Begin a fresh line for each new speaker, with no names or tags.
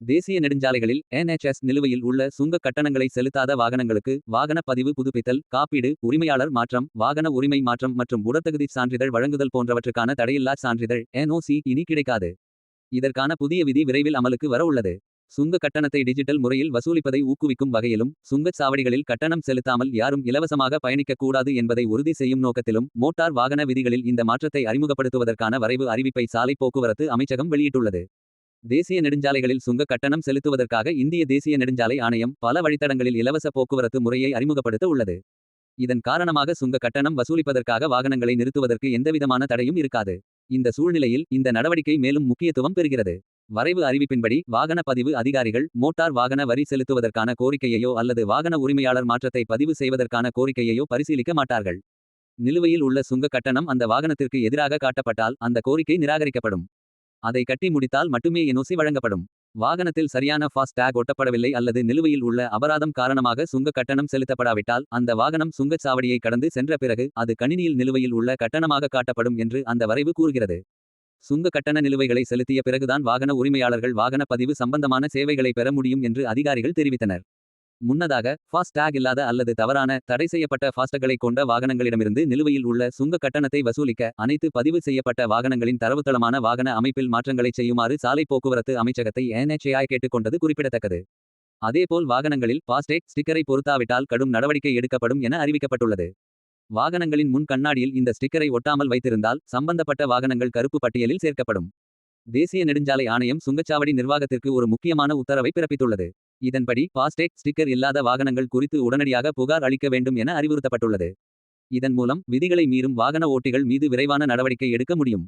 தேசிய நெடுஞ்சாலைகளில் என்எச்எஸ் நிலுவையில் உள்ள சுங்க கட்டணங்களை செலுத்தாத வாகனங்களுக்கு வாகன பதிவு புதுப்பித்தல் காப்பீடு உரிமையாளர் மாற்றம் வாகன உரிமை மாற்றம் மற்றும் உடற்தகுதி சான்றிதழ் வழங்குதல் போன்றவற்றுக்கான தடையில்லா சான்றிதழ் என்ஓசி இனி கிடைக்காது. இதற்கான புதிய விதி விரைவில் அமலுக்கு வர உள்ளது. சுங்க கட்டணத்தை டிஜிட்டல் முறையில் வசூலிப்பதை ஊக்குவிக்கும் வகையிலும் சுங்கச் சாவடிகளில் கட்டணம் செலுத்தாமல் யாரும் இலவசமாக பயணிக்கக்கூடாது என்பதை உறுதி செய்யும் நோக்கத்திலும் மோட்டார் வாகன விதிகளில் இந்த மாற்றத்தை அறிமுகப்படுத்துவதற்கான வரைவு அறிவிப்பை சாலை போக்குவரத்து அமைச்சகம் வெளியிட்டுள்ளது. தேசிய நெடுஞ்சாலைகளில் சுங்க கட்டணம் செலுத்துவதற்காக இந்திய தேசிய நெடுஞ்சாலை ஆணையம் பல வழித்தடங்களில் இலவச போக்குவரத்து முறையை அறிமுகப்படுத்த உள்ளது. இதன் காரணமாக சுங்க கட்டணம் வசூலிப்பதற்காக வாகனங்களை நிறுத்துவதற்கு எந்தவிதமான தடையும் இருக்காது. இந்த சூழ்நிலையில் இந்த நடவடிக்கை மேலும் முக்கியத்துவம் பெறுகிறது. வரைவு அறிவிப்பின்படி வாகன பதிவு அதிகாரிகள் மோட்டார் வாகன வரி செலுத்துவதற்கான கோரிக்கையையோ அல்லது வாகன உரிமையாளர் மாற்றத்தை பதிவு செய்வதற்கான கோரிக்கையையோ பரிசீலிக்க மாட்டார்கள். நிலுவையில் உள்ள சுங்க கட்டணம் அந்த வாகனத்திற்கு எதிராக காட்டப்பட்டால் அந்த கோரிக்கை நிராகரிக்கப்படும். அதை கட்டி முடித்தால் மட்டுமே என்ஓசி வழங்கப்படும். வாகனத்தில் சரியான ஃபாஸ்ட் டேக் ஒட்டப்படவில்லை அல்லது நிலுவையில் உள்ள அபராதம் காரணமாக சுங்க கட்டணம் செலுத்தப்படாவிட்டால் அந்த வாகனம் சுங்கச் சாவடியை கடந்து சென்ற பிறகு அது கணினியில் நிலுவையில் உள்ள கட்டணமாக காட்டப்படும் என்று அந்த வரைவு கூறுகிறது. சுங்க கட்டண நிலுவைகளை செலுத்திய பிறகுதான் வாகன உரிமையாளர்கள் வாகன பதிவு சம்பந்தமான சேவைகளை பெற முடியும் என்று அதிகாரிகள் தெரிவித்தனர். முன்னதாக ஃபாஸ்ட் டேக் இல்லாத அல்லது தவறான தடை செய்யப்பட்ட ஃபாஸ்டகளை கொண்ட வாகனங்களிடமிருந்து நிலுவையில் உள்ள சுங்க கட்டணத்தை வசூலிக்க அனைத்து பதிவு செய்யப்பட்ட வாகனங்களின் தரவுத்தளமான வாகன அமைப்பில் மாற்றங்களை செய்யுமாறு சாலை போக்குவரத்து அமைச்சகத்தை என்எச்ஏஐ கேட்டுக்கொண்டது குறிப்பிடத்தக்கது. அதேபோல் வாகனங்களில் ஃபாஸ்டேக் ஸ்டிக்கரை பொருத்தாவிட்டால் கடும் நடவடிக்கை எடுக்கப்படும் என அறிவிக்கப்பட்டுள்ளது. வாகனங்களின் முன் கண்ணாடியில் இந்த ஸ்டிக்கரை ஒட்டாமல் வைத்திருந்தால் சம்பந்தப்பட்ட வாகனங்கள் கருப்பு பட்டியலில் சேர்க்கப்படும். தேசிய நெடுஞ்சாலை ஆணையம் சுங்கச்சாவடி நிர்வாகத்திற்கு ஒரு முக்கியமான உத்தரவை பிறப்பித்துள்ளது. இதன்படி பாஸ்டேக் ஸ்டிக்கர் இல்லாத வாகனங்கள் குறித்து உடனடியாக புகார் அளிக்க வேண்டும் என அறிவுறுத்தப்பட்டுள்ளது. இதன் மூலம் விதிகளை மீறும் வாகன ஓட்டிகள் மீது விரைவான நடவடிக்கை எடுக்க முடியும்.